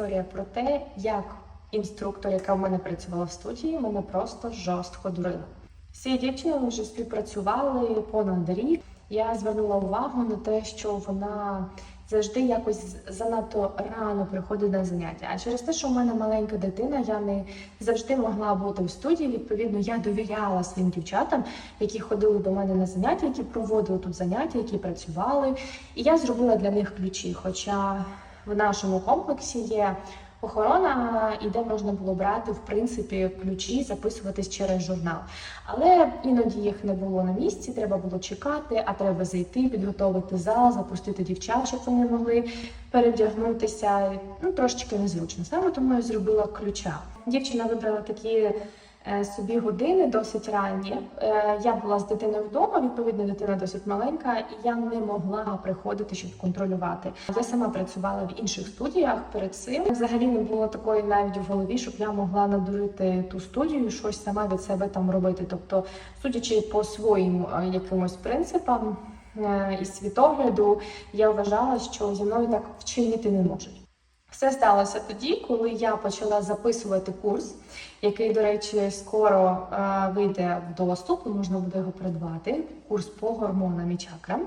історія про те, як інструктор, яка в мене працювала в студії, мене просто жорстко дурила. З цією вже співпрацювали понад рік. Я звернула увагу на те, що вона завжди якось занадто рано приходить на заняття. А через те, що в мене маленька дитина, я не завжди могла бути в студії. Відповідно, я довіряла своїм дівчатам, які ходили до мене на заняття, які проводили тут заняття, які працювали. І я зробила для них ключі. Хоча в нашому комплексі є охорона, і де можна було брати в принципі ключі, записуватись через журнал. Але іноді їх не було на місці, треба було чекати, а треба зайти, підготовити зал, запустити дівчат, щоб вони могли перевдягнутися. Ну трошечки незручно. Саме тому я зробила ключа. Дівчина вибрала такі. Е, Собі години досить ранні. Е, Я була з дитиною вдома, відповідно, дитина досить маленька, і я не могла приходити, щоб контролювати. Я сама працювала в інших студіях перед цим. Взагалі не було такої навіть в голові, щоб я могла надурити ту студію, щось сама від себе там робити. Тобто, судячи по своїм е, якимось принципам і світогляду, я вважала, що зі мною так вчинити не можуть. Все сталося тоді, коли я почала записувати курс, який, до речі, скоро е, вийде в доступ, можна буде його придбати. Курс по гормонам і чакрам.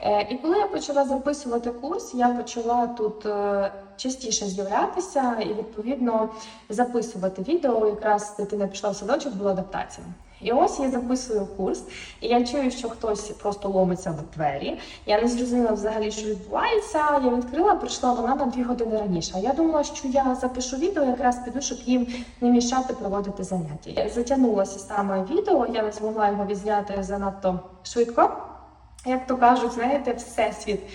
Е, і коли я почала записувати курс, я почала тут е, частіше з'являтися і відповідно записувати відео. Якраз дитина пішла в садочок, була адаптація. І ось я записую курс, і я чую, що хтось просто ломиться в двері. Я не зрозуміла взагалі, що відбувається. Я відкрила, прийшла вона на дві години раніше. Я думала, що я запишу відео, якраз піду, щоб їм не мішати проводити заняття. Я Затягнулося саме відео, я не змогла його відзняти занадто швидко. Як то кажуть, знаєте, всесвіт е,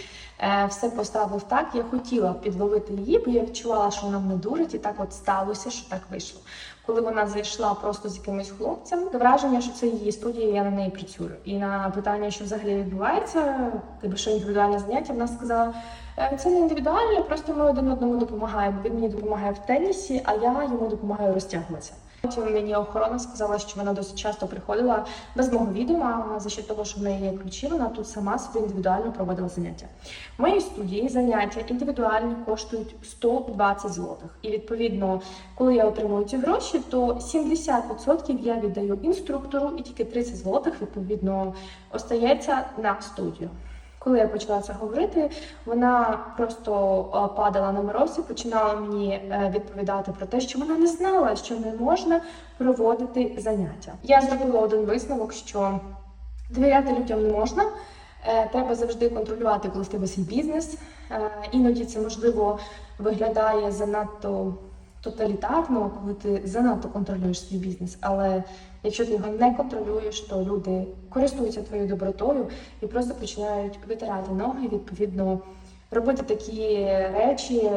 все поставив так. Я хотіла підловити її, бо я відчувала, що вона мене дурить, і так от сталося, що так вийшло. Коли вона зайшла просто з якимось хлопцем, враження, що це її студія, я на неї працюю. І на питання, що взагалі відбувається, типу, що індивідуальне заняття, вона сказала. «Е, Це не індивідуально, просто ми один одному допомагаємо. Він мені допомагає в тенісі, а я йому допомагаю розтягуватися. Потім мені охорона сказала, що вона досить часто приходила без мого відома, за що того, що в неї є ключі, вона тут сама собі індивідуально проводила заняття. В моїй студії заняття індивідуальні коштують 120 злотих. І відповідно, коли я отримую ці гроші, то 70% я віддаю інструктору, і тільки 30 злотих відповідно остається на студію. Коли я почала це говорити, вона просто е, падала на морозі, починала мені е, відповідати про те, що вона не знала, що не можна проводити заняття. Я зробила один висновок, що довіряти людям не можна. Е, Треба завжди контролювати, коли в тебе свій бізнес. Іноді це можливо виглядає занадто тоталітарно, коли ти занадто контролюєш свій бізнес. Але якщо ти його не контролюєш, то люди користуються твоєю добротою і просто починають витирати ноги, відповідно, робити такі речі,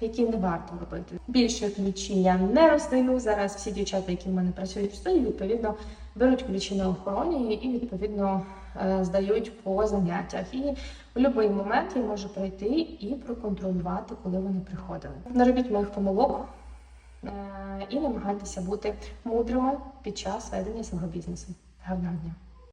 які не варто робити. Більше ключі я не роздаю. Зараз всі дівчата, які в мене працюють в студії, відповідно беруть ключі на охороні і відповідно е, здають по заняттях. І в будь-який момент я можу прийти і проконтролювати, коли вони приходили. Не робіть моїх помилок і намагайтеся бути мудрими під час ведення свого бізнесу. Гарного дня!